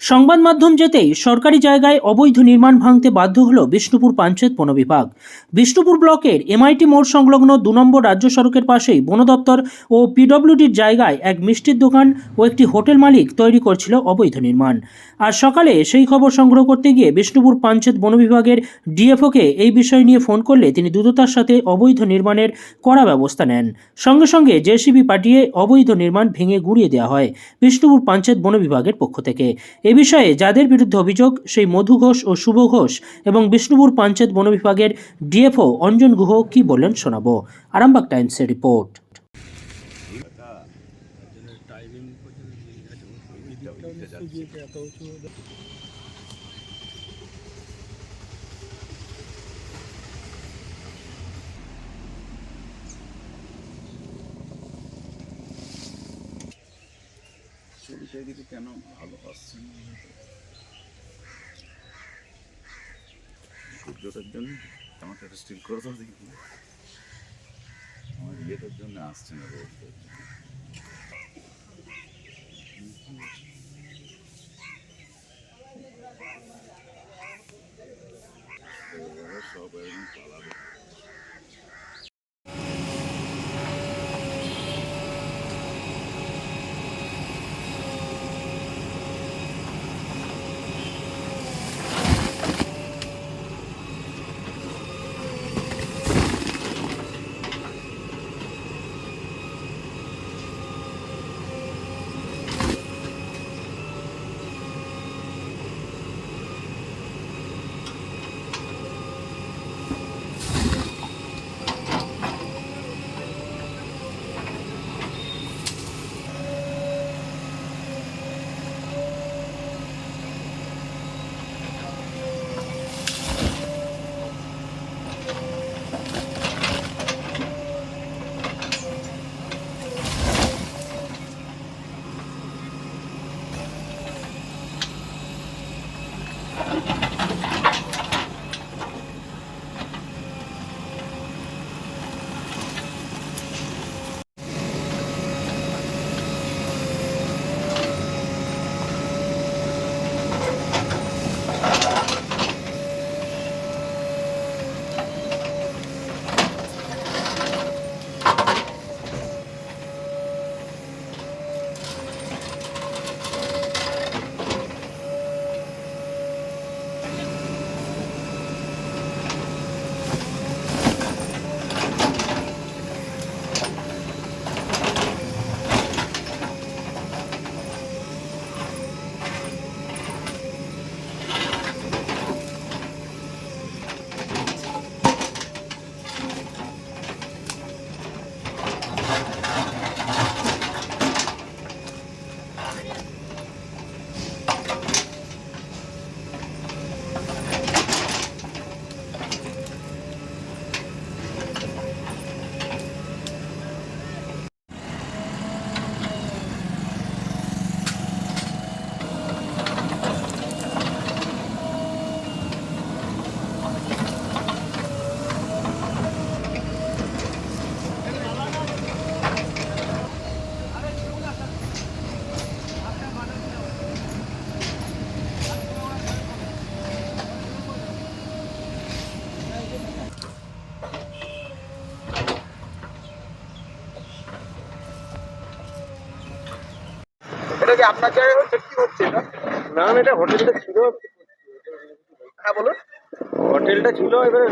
সংবাদ মাধ্যম যেতেই সরকারি জায়গায় অবৈধ নির্মাণ ভাঙতে বাধ্য হল বিষ্ণুপুর পঞ্চায়েত বন বিভাগ। বিষ্ণুপুর ব্লকের এমআইটি মোড় সংলগ্ন দু নম্বর রাজ্য সড়কের পাশেই বন দপ্তর ও পিডব্লিউডির জায়গায় এক মিষ্টির দোকান ও একটি হোটেল মালিক তৈরি করছিল অবৈধ নির্মাণ। আর সকালে সেই খবর সংগ্রহ করতে গিয়ে বিষ্ণুপুর পঞ্চায়েত বন বিভাগের ডিএফওকে এই বিষয় নিয়ে ফোন করলে তিনি দ্রুততার সাথে অবৈধ নির্মাণের কড়া ব্যবস্থা নেন। সঙ্গে সঙ্গে জেসিবি পাঠিয়ে অবৈধ নির্মাণ ভেঙে গুড়িয়ে দেওয়া হয় বিষ্ণুপুর পঞ্চায়েত বন বিভাগের পক্ষ থেকে। এ বিষয়ে যাদের বিরুদ্ধে অভিযোগ, সেই মধু ঘোষ ও শুভ ঘোষ এবং বিষ্ণুপুর পঞ্চায়েত বন বিভাগের ডিএফও অঞ্জন গুহ কি বললেন শোনাব। আরামবাগ টাইমসের রিপোর্ট। দিকে কেন ভালো আসছে? সূর্যটার জন্য আমাকে একটা স্টিল করে দাও দেখি আমার ইয়েটার জন্য আসছে না রোদটার জন্য। এবারে সব একদম পালাবে কি আপনার জায়গায় হচ্ছে কি হচ্ছে এটা না না, এটা হোটেলটা ছিল। হ্যাঁ বলুন। হোটেলটা ছিল এবারে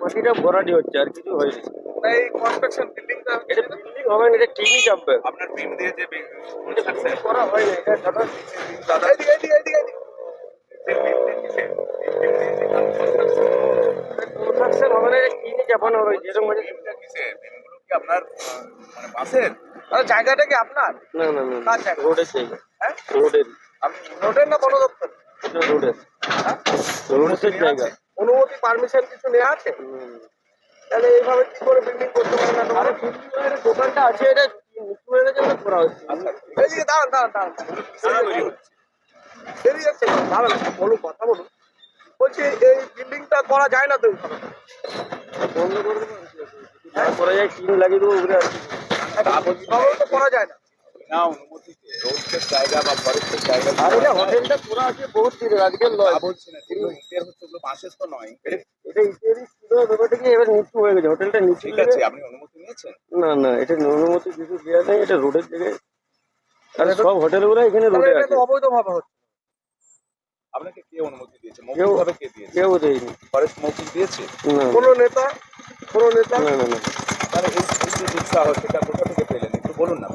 মাটিটা ভরাটি হচ্ছে আর কিছু হয়নি। না এই কনস্ট্রাকশন বিল্ডিংটা এটা বিল্ডিং হবে না এটা টিভি চাপবে আপনার টিম দিয়ে যে করা হয় না এটা ছোট দাদা। এদিকে এদিকে এদিকে কনস্ট্রাকশন হবে না এটা টিভি চাপানো হবে যেরকম আপনার মানে বাসের? দাদা জায়গাটা কি আপনার? না না না কার? রোডের জায়গা। হ্যাঁ? রোডের রোডের না বন দপ্তর রোডের হ্যাঁ? রোডের জায়গা। অনুমতি পারমিশন কিছু নেওয়া আছে? তাহলে এইভাবে কি করে বিল্ডিং করতে পারে না আরে বিল্ডিং দোকানটা আছে এটা হয়ে গেছে বলে করা হচ্ছে। এদিকে দাঁড়ান দাঁড়ান দাঁড়ান। বেরিয়ে যাচ্ছে দাঁড়ান। বলুন কথা বলুন। বলছি এই বিল্ডিংটা করা যায় না তো। বন্ধ করে দেবো। তারপরে যাই টিন লাগিয়ে দেবো উপরে আর কি। তো করা যায় না। না অনুমতি রোড ফরেস্টের জায়গা বা ফরেস্টের জায়গা আর এটা হোটেলটা পুরো আছে বহুত দিনের আজকের লয় বলছি না যেগুলো ইটের হচ্ছে ওগুলো বাঁশের তো নয়। এটা ইত্যাদি ছিল ব্যাপারটা কি এবার নিচু হয়ে গেছে। হোটেলটা নিচু ঠিক আছে আপনি অনুমতি নিয়েছেন? না না এটা অনুমতি কিছু দেওয়া নেই এটা রোডের জায়গায়। আর সব হোটেলগুলো এখানে রোডে আছে। অবৈধভাবে হচ্ছে। আপনাকে কে অনুমতি দিয়েছে? মৌখিক ভাবে কে দিয়েছে? কেউ দেয়নি। ফরেস্ট মৌখিক দিয়েছে? কোনো নেতা? কোনো নেতা? না না না। তাহলে এই যে দুঃসাহ সেটা কোথা থেকে পেলেন একটু বলুন না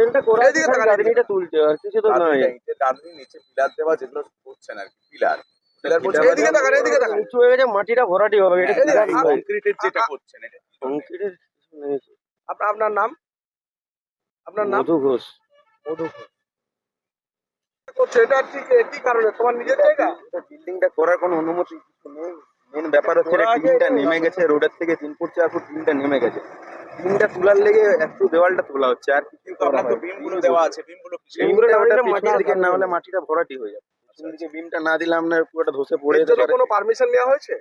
এটা হোটেলটা করা আছে এদিকে খালি গাড়িটা তুলছে আর কিছু তো নাই। রাঁধুনিটা নিচে পিলার দেওয়া যেগুলো করছেন আর কি পিলার পিলার বলছেন এদিকে তাকান, এদিকে তাকান। নিচু হয়ে গেছে মাটিটা ভরাটি হবে এটা এদিকে পিলার কংক্রিটের যেটা করছেন এটা কংক্রিটের কিছু আপনার নাম? আপনার নাম? মধু ঘোষ। মধু ঘোষ। করছে এটা ঠিক কি কারণে? তোমার নিজের জায়গা? বিল্ডিংটা করার কোনো অনুমতি নেই মেন ব্যাপার হচ্ছে নেমে গেছে রোডের থেকে তিন ফুট চার ফুট নেমে গেছে। টিনটা তোলার লেগে একটু দেওয়ালটা তোলা হচ্ছে আর কিছু কিন্তু আপনার তো বিমগুলো দেওয়া আছে বিমগুলো বিমগুলো বিমটা না দিকে না হলে মাটিটা ভরাটি হয়ে যাবে। দিকে বিমটা না দিলে আপনার পুরোটা ধসে পড়ে যেতে পারে। কোনো পারমিশন নেওয়া হয়েছে?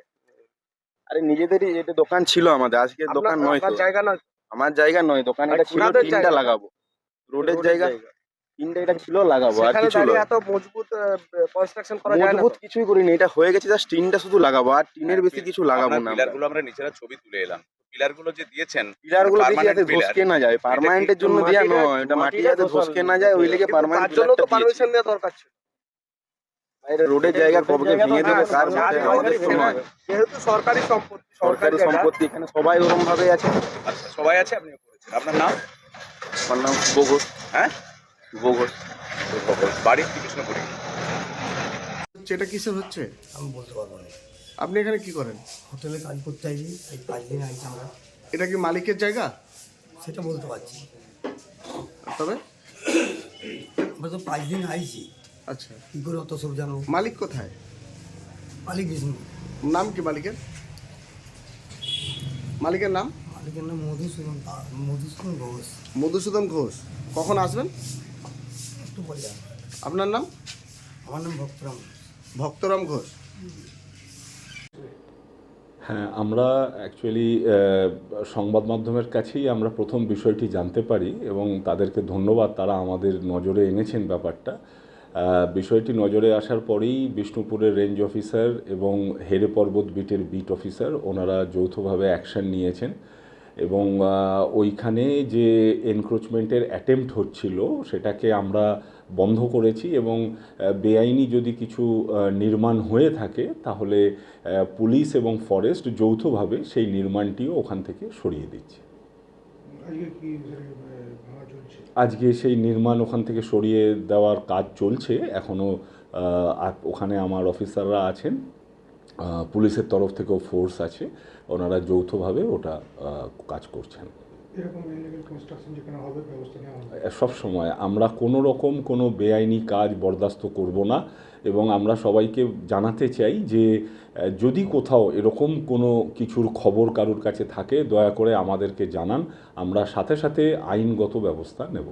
আরে নিজেদের এটা দোকান ছিল আমাদের আজকে দোকান নয় তো। জায়গা না আমার জায়গা নয় দোকান এটা ছিল টিনটা? লাগাবো। রোডের জায়গা টিনটা এটা ছিল লাগাবো আর কিছু নয়। এত মজবুত কনস্ট্রাকশন করা যায় না মজবুত কিছুই করিনি এটা হয়ে গেছে জাস্ট টিনটা শুধু লাগাবো আর টিনের বেশি কিছু লাগাবো না আমরা। পিলারগুলো আমরা নিচেরা ছবি তুলে এলাম। পিলারগুলো যে দিয়েছেন পিলারগুলো যাতে ধসকে না যায় পার্মানেন্টের জন্য দেওয়া মাটিটা- নয় এটা মাটি যাতে ধসকে না যায় ওই লেগে পার্মানেন্ট জন্য তো পারমিশন নেওয়া দরকার ছিল। রোডের জায়গা কবে ভেঙে দেবে কার মধ্যে আমাদের সময় যেহেতু সরকারি সম্পত্তি সরকারি সম্পত্তি এখানে সবাই ওরম ভাবে আছে। আচ্ছা সবাই আছে আপনি করেছেন। আপনার নাম? আমার নাম শুভ হ্যাঁ? শুভ ঘোষ বাড়ি কৃষ্ণপুরি এটা কিসের হচ্ছে? আমি বলতে পারব না। আপনি এখানে কি করেন? হোটেলে কাজ করতে আইছি এই পাঁচ দিন আইছি আমরা। এটা কি মালিকের জায়গা? সেটা বলতে পারছি তবে? আমরা তো পাঁচ দিন আইছি। আচ্ছা। কী করে অত সব জানব? মালিক কোথায়? মালিক বিষ্ণু নাম কি মালিকের? মালিকের নাম? মালিকের নাম মধুসূদন পা- মধুসূদন ঘোষ। মধুসূদন ঘোষ। কখন আসবেন? একটু বলে। আপনার নাম? আমার নাম ভক্তরাম ভক্তরাম ঘোষ। হ্যাঁ আমরা অ্যাকচুয়ালি সংবাদ মাধ্যমের কাছেই আমরা প্রথম বিষয়টি জানতে পারি এবং তাদেরকে ধন্যবাদ তারা আমাদের নজরে এনেছেন ব্যাপারটা। বিষয়টি নজরে আসার পরেই বিষ্ণুপুরের রেঞ্জ অফিসার এবং হেরে পর্বত বিটের বিট অফিসার ওনারা যৌথভাবে অ্যাকশন নিয়েছেন। এবং ওইখানে যে এনক্রোচমেন্টের অ্যাটেম্প্ট হচ্ছিল সেটাকে আমরা বন্ধ করেছি এবং বেআইনি যদি কিছু নির্মাণ হয়ে থাকে তাহলে পুলিশ এবং ফরেস্ট যৌথভাবে সেই নির্মাণটিও ওখান থেকে সরিয়ে দিচ্ছে। আজকে সেই নির্মাণ ওখান থেকে সরিয়ে দেওয়ার কাজ চলছে। এখনও ওখানে আমার অফিসাররা আছেন। পুলিশের তরফ থেকেও ফোর্স আছে। ওনারা যৌথভাবে ওটা কাজ করছেন। সব সময়। আমরা কোনো রকম কোনো বেআইনি কাজ বরদাস্ত করব না এবং আমরা সবাইকে জানাতে চাই যে যদি কোথাও এরকম কোনো কিছুর খবর কারুর কাছে থাকে দয়া করে আমাদেরকে জানান। আমরা সাথে সাথে আইনগত ব্যবস্থা নেব।